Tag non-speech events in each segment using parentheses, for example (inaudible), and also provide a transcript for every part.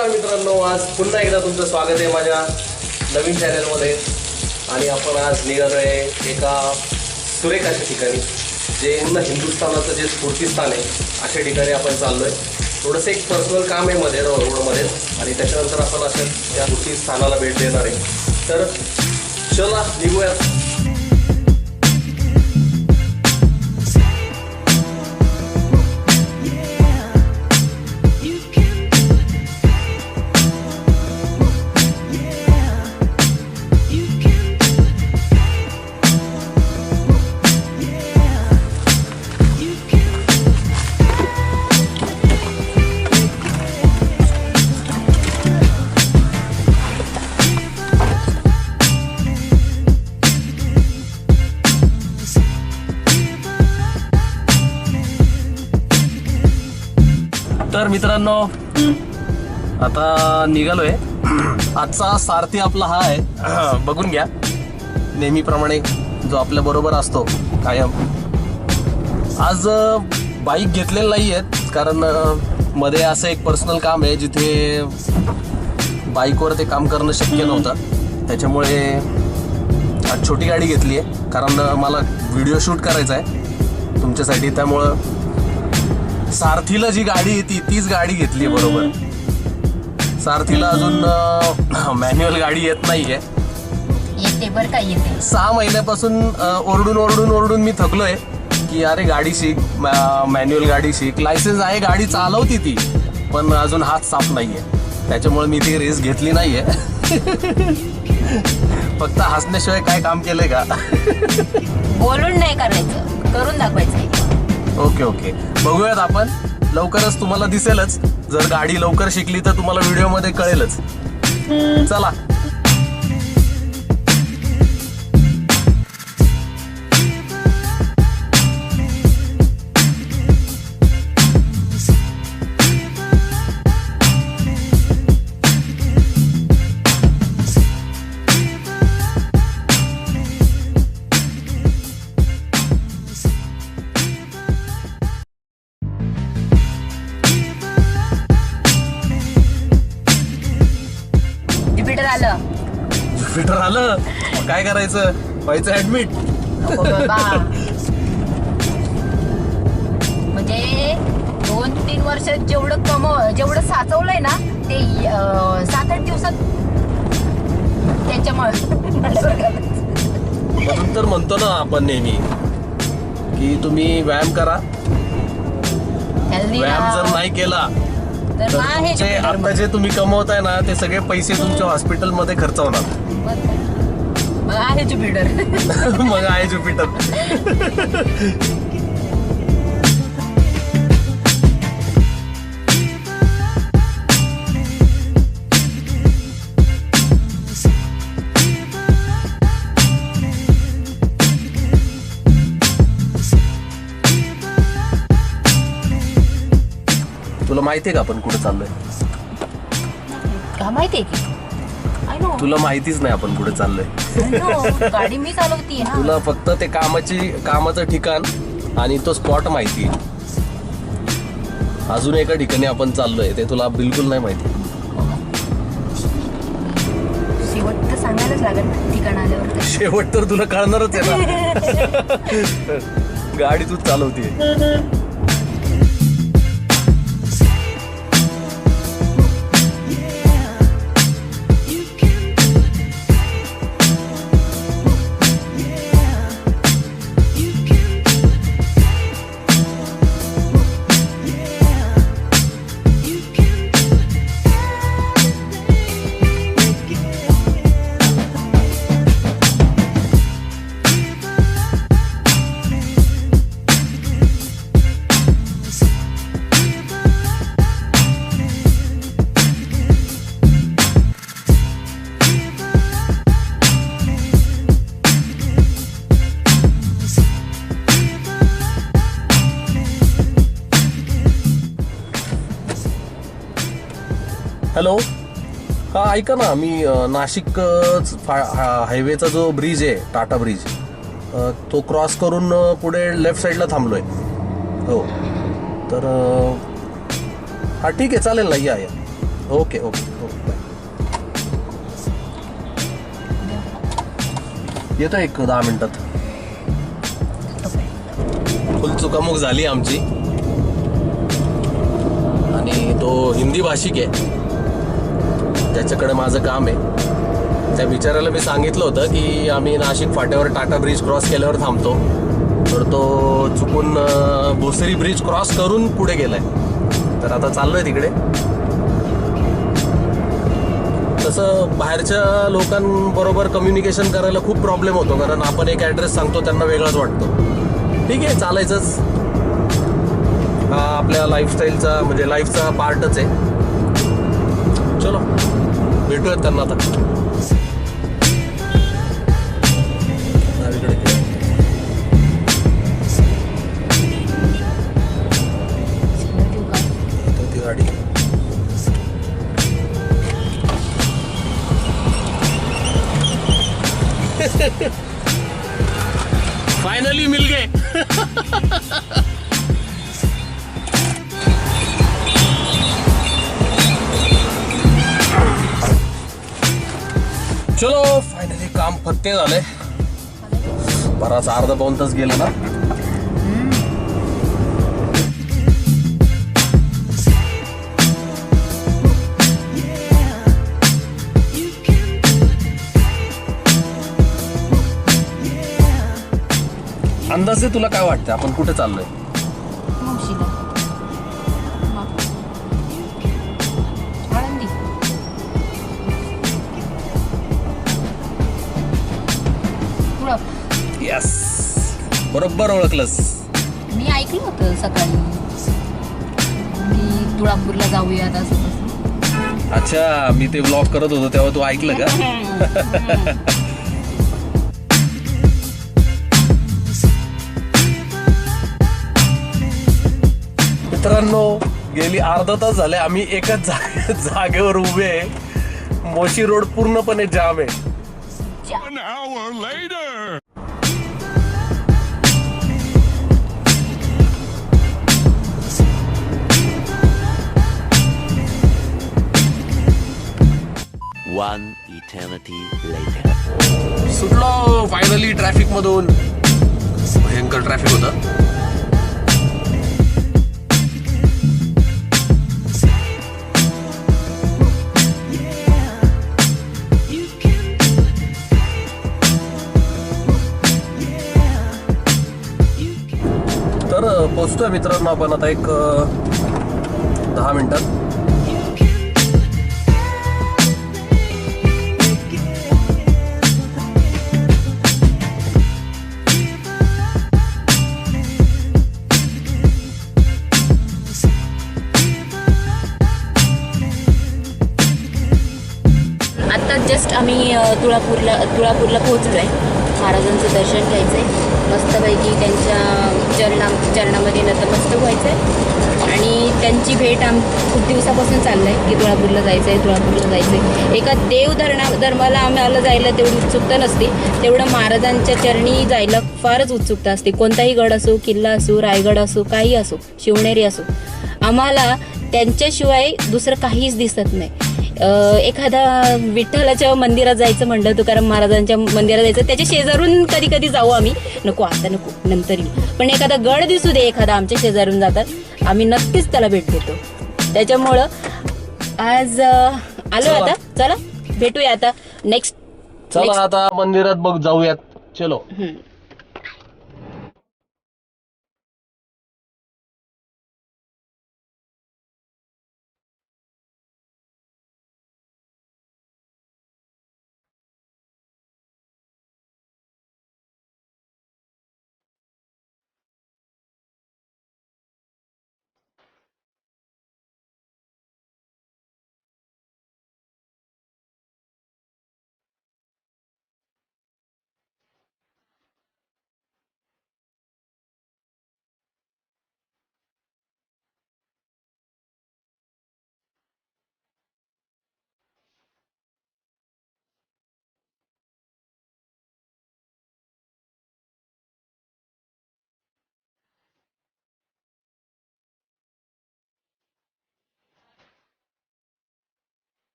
नमस्कार मित्रांनो आज पुन्हा एकदा तुमचं स्वागत आहे माझ्या नवीन चॅनलमध्ये आणि आपण आज निघालो आहे एका सुरेखाच्या ठिकाणी जे पूर्ण हिंदुस्थानाचं जे स्फूर्तीस्थान आहे अशा ठिकाणी आपण चाललो आहे थोडंसं एक पर्सनल काम आहे मध्ये रोडमध्ये आणि त्याच्यानंतर आपण अशा त्या स्फूर्तीस्थानाला भेट देणार आहे. तर चला निघूयात. तर मित्रांनो आता निघालोय. आजचा सारथी आपला हा आहे. बघून घ्या. नेहमीप्रमाणे जो आपल्या बरोबर असतो कायम. आज बाईक घेतलेलं नाही आहेत कारण मध्ये असं एक पर्सनल काम आहे जिथे बाईकवर ते काम करणं शक्य नव्हतं. त्याच्यामुळे आज छोटी गाडी घेतली आहे कारण मला व्हिडिओ शूट करायचा आहे तुमच्यासाठी. त्यामुळं सारथीला जी गाडी येते तीच गाडी घेतली बरोबर. सारथीला अजून मॅन्युअल (clears throat) गाडी येत नाहीये. येते बर का येते. सहा महिन्यापासून ओरडून ओरडून ओरडून मी थकलोय की अरे गाडी शिक मॅन्युअल गाडी शिक. लायसन्स आहे गाडी चालवती ती पण अजून हात साफ नाहीये. त्याच्यामुळे मी ती रेस घेतली नाहीये. फक्त हसण्याशिवाय काय काम केलंय का? बोलून नाही करायचं करून दाखवायचं. Okay okay. बघूयात आपण. लवकरच तुम्हाला दिसेलच. जर गाडी लवकर शिकली तर तुम्हाला व्हिडिओमध्ये कळेलच. चला. मग काय करायचं? व्हायचं ऍडमिट नको बाबा म्हणजे दोन तीन वर्ष जेवढं कमव जेवढं साचवलंय ना ते अं, सात आठ दिवसात त्यांच्यामुळे. म्हणून तर म्हणतो ना आपण नेहमी की तुम्ही व्यायाम करा. व्यायाम जर नाही केला तर आहे तुमचे आता जे तुम्ही कमवताय ना ते सगळे पैसे तुमच्या हॉस्पिटलमध्ये खर्च होणार. मग आहे ज्युपिटर. (laughs) मग आहे ज्युपिटर. तुला माहितीये का आपण कुठे चाललोय? का माहितीये की. तुला माहितीच नाही आपण कुठे चाललोय. गाडी मी चालवतीये ना. तुला फक्त ते कामाची कामाचं ठिकाण आणि तो स्पॉट माहिती अजून एका ठिकाणी आपण चाललोय ते तुला बिलकुल नाही माहिती. शेवट तर सांगायलाच लागत ना ठिकाण आल्यावर तर. शेवट तर तुला कळणारच आहे ना. (laughs) गाडी तू चालवते हॅलो? हां ऐका ना मी नाशिक फा- हायवेचा जो ब्रिज आहे टाटा ब्रिज तो क्रॉस करून पुढे लेफ्ट साईडला थांबलो आहे हो. तर हां ठीक आहे चालेल ना या या. ओके ओके ओके येतो एक दहा मिनटात. फुल चुकामुक झाली आमची. आणि तो हिंदी भाषिक आहे. ज्याच्याकडे माझं काम आहे. त्या बिचाराला मी सांगितलं होतं की आम्ही नाशिक फाट्यावर टाटा ब्रिज क्रॉस केल्यावर थांबतो. तर तो चुकून भोसरी ब्रिज क्रॉस करून पुढे गेलाय. तर आता चाललोय तिकडे. तसं बाहेरच्या लोकांबरोबर कम्युनिकेशन करायला खूप प्रॉब्लेम होतो कारण आपण एक ॲड्रेस सांगतो त्यांना वेगळाच वाटतो. ठीक आहे चालायचंच. हा आपल्या लाईफस्टाईलचा म्हणजे लाईफचा पार्टच आहे. भेटूयात त्यांना आता. ते झालंय झाले. बराच अर्धा पाऊन तास गेला ना. अंदाजे तुला काय वाटतं आपण कुठे चाललोय? यस बरोबर ओळखलंस. मी ऐकलं होतं सकाळी. की तुळापूरला जाऊयात असं तसं. अच्छा मी ते ब्लॉग करत होतो तेव्हा तू ऐकलं का? (laughs) मित्रांनो गेली अर्धा तास झाले आम्ही एकाच जागे- (laughs) जागेवर उभे आहे. मोशी रोड पूर्णपणे जाम आहे. An hour later. One eternity later सुटलो फायनली ट्रॅफिक मधून. भयंकर ट्रॅफिक होतं. तर पोचतोय मित्रांनो आपण आता एक दहा मिनिटात आम्ही तुळापूरला तुळापूरला पोहोचलो आहे महाराजांचं दर्शन घ्यायचं आहे मस्तपैकी त्यांच्या चरणा चरणामध्ये नतमस्तक व्हायचं आहे आणि त्यांची भेट आम खूप दिवसापासून चाललं आहे की तुळापूरला जायचं आहे तुळापूरला जायचं आहे एका देव धरणा धर्माला आम्हाला जायला तेवढी उत्सुकता नसते. तेवढं महाराजांच्या चरणी जायला फारच उत्सुकता असते. कोणताही गड असो किल्ला असो रायगड असो काही असो शिवनेरी असो आम्हाला त्यांच्याशिवाय दुसरं काहीच दिसत नाही. एखादा विठ्ठलाच्या मंदिरात जायचं म्हणलं तुकाराम महाराजांच्या मंदिरात जायचं त्याच्या शेजारून कधी कधी जाऊ आम्ही. नको आता नको नंतर येऊ. पण एखादा गड दिसू दे एखादा आमच्या शेजारून जातात आम्ही नक्कीच त्याला भेट देतो. त्याच्यामुळं आज आलो. आता. चला भेटूया आता. नेक्स्ट चला आता मंदिरात बघ जाऊयात. चलो.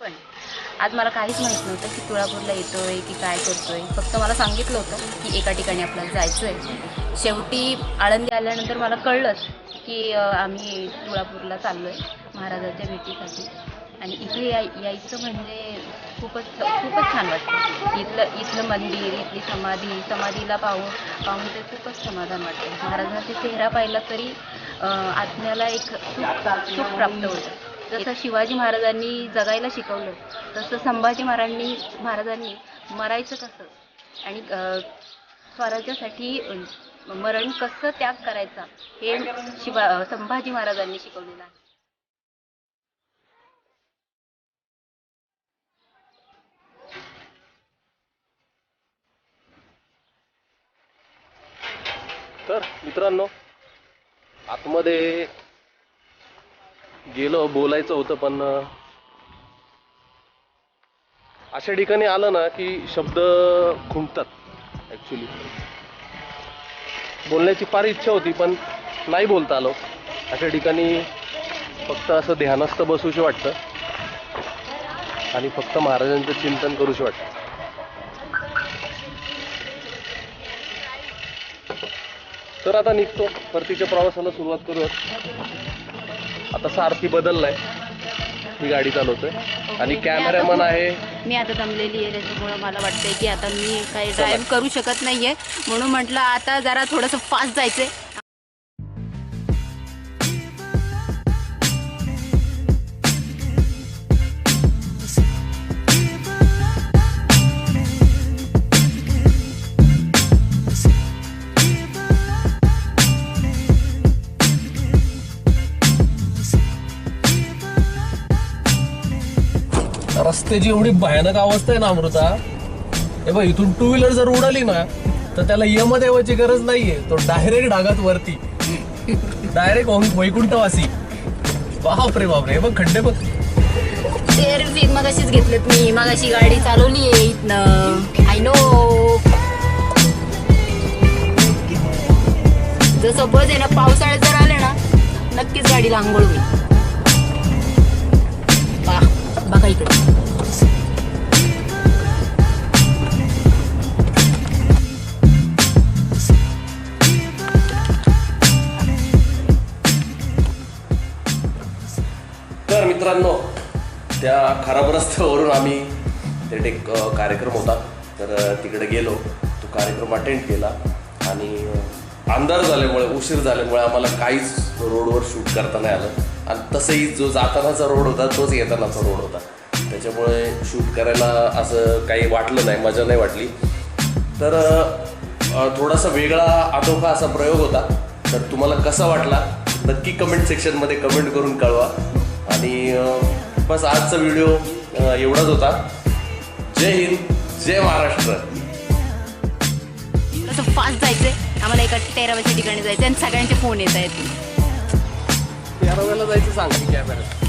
पण आज मला काहीच माहीत नव्हतं की तुळापूरला येतोय की काय करतोय. फक्त मला सांगितलं होतं की एका ठिकाणी आपल्याला जायचं आहे शेवटी आळंदी आल्यानंतर मला कळलंच की आम्ही तुळापूरला चाललो आहे महाराजांच्या भेटीसाठी. आणि इथे याय यायचं म्हणजे खूपच खूपच छान वाटतं. इथलं इथलं मंदिर इथली समाधी समाधीला पाहून पाहून ते खूपच समाधान वाटतं. महाराजांचा चेहरा पाहिला तरी आत्म्याला एक सुख सुख प्राप्त होतं. जसं शिवाजी महाराजांनी जगायला शिकवलं तसं संभाजी महाराजांनी महाराजांनी मरायचं कसं? आणि स्वराज्यासाठी मरण कसं त्याग करायचा? हे शिवा संभाजी महाराजांनी शिकवलेलं आहे. तर मित्रांनो आतमध्ये गेलो बोलायचं होतं पण अशा ठिकाणी आलं ना की शब्द खुंटतात ॲक्च्युली बोलण्याची फार इच्छा होती पण नाही बोलता आलो. अशा ठिकाणी फक्त असं ध्यानस्थ बसूशी वाटतं आणि फक्त महाराजांचं चिंतन करूशी वाटतं. तर आता निघतो परतीच्या प्रवासाला सुरुवात करूयात. आता सारथी बदललाय. मी गाडी चालवतोय. आणि कॅमेरामन आहे. मी आता दमलेली आहे त्याच्यामुळं मला वाटतंय की आता मी काही ड्राईव्ह करू शकत नाहीये. म्हणून म्हटलं आता जरा थोडंसं फास्ट जायचंय. त्याची एवढी भयानक अवस्था आहे ना अमृता. हे बघ इथून टू व्हीलर जर उडाली ना तर त्याला यमदेवाची गरज नाहीये. तो डायरेक्ट डागात वरती. डायरेक्ट वैकुंठवासी. बापरे बापरे. हे बघ खड्डे बघ. तेर सीट मग अशीच घेतलेत मी. मग अशी गाडी चालवली आहे इथनं. आय नो जर सपोज आहे ना पावसाळ्यात जर आले ना नक्कीच गाडी आंघोळ होईल. बघा इकडे. मित्रांनो त्या खराब रस्त्यावरून आम्ही ते एक कार्यक्रम होता. तर तिकडे गेलो. तो कार्यक्रम अटेंड केला आणि अंधार झाल्यामुळे उशीर झाल्यामुळे आम्हाला काहीच रोडवर शूट करता नाही आलं. आणि तसंही जो जातानाचा रोड होता तोच येतानाचा रोड होता. त्याच्यामुळे शूट करायला असं काही वाटलं नाही मजा नाही वाटली. तर थोडासा वेगळा अनोखा असा प्रयोग होता. तर तुम्हाला कसा वाटला? नक्की कमेंट सेक्शनमध्ये कमेंट करून कळवा. आणि बस आजचा व्हिडिओ एवढाच होता. जय हिंद जय महाराष्ट्र. फास्ट जायचंय. आम्हाला एका तेराव्याच्या ठिकाणी जायचं आणि सगळ्यांचे फोन येत आहेत तेराव्याला जायचं सांग. कॅमेरा